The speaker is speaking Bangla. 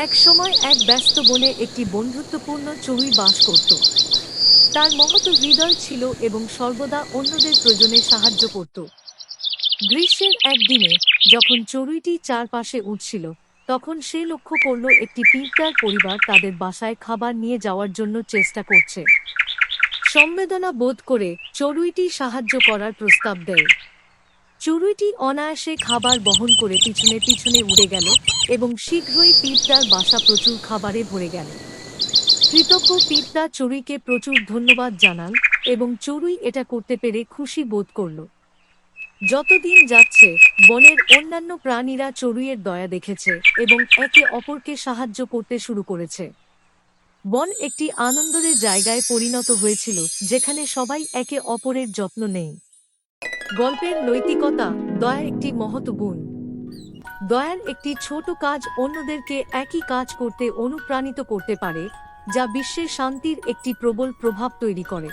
একসময় এক ব্যস্ত বনে একটি বন্ধুত্বপূর্ণ চড়ুই বাস করত। তার মহৎ হৃদয় ছিল এবং সর্বদা অন্যদের প্রয়োজনে সাহায্য করত। গ্রীষ্মের একদিনে যখন চড়ুইটি চারপাশে উঠছিল, তখন সে লক্ষ্য করল একটি পিঁপড়ার পরিবার তাদের বাসায় খাবার নিয়ে যাওয়ার জন্য চেষ্টা করছে। সংবেদনা বোধ করে চড়ুইটি সাহায্য করার প্রস্তাব দেয়। চড়ুইটি অনায়াসে খাবার বহন করে পিছনে পিছনে উড়ে গেল এবং শীঘ্রই পিঁপড়ার বাসা প্রচুর খাবারে ভরে গেল। কৃতজ্ঞ পিঁপড়া চড়ুইকে প্রচুর ধন্যবাদ জানান এবং চড়ুই এটা করতে পেরে খুশি বোধ করল। যতদিন যাচ্ছে, বনের অন্যান্য প্রাণীরা চড়ুইয়ের দয়া দেখেছে এবং একে অপরকে সাহায্য করতে শুরু করেছে। বন একটি আনন্দের জায়গায় পরিণত হয়েছিল, যেখানে সবাই একে অপরের যত্ন নেয়। গল্পের নৈতিকতা, দয়া একটি মহৎ গুণ। দয়ার একটি ছোট কাজ অন্যদেরকে একই কাজ করতে অনুপ্রাণিত করতে পারে, যা বিশ্বের শান্তির একটি প্রবল প্রভাব তৈরি করে।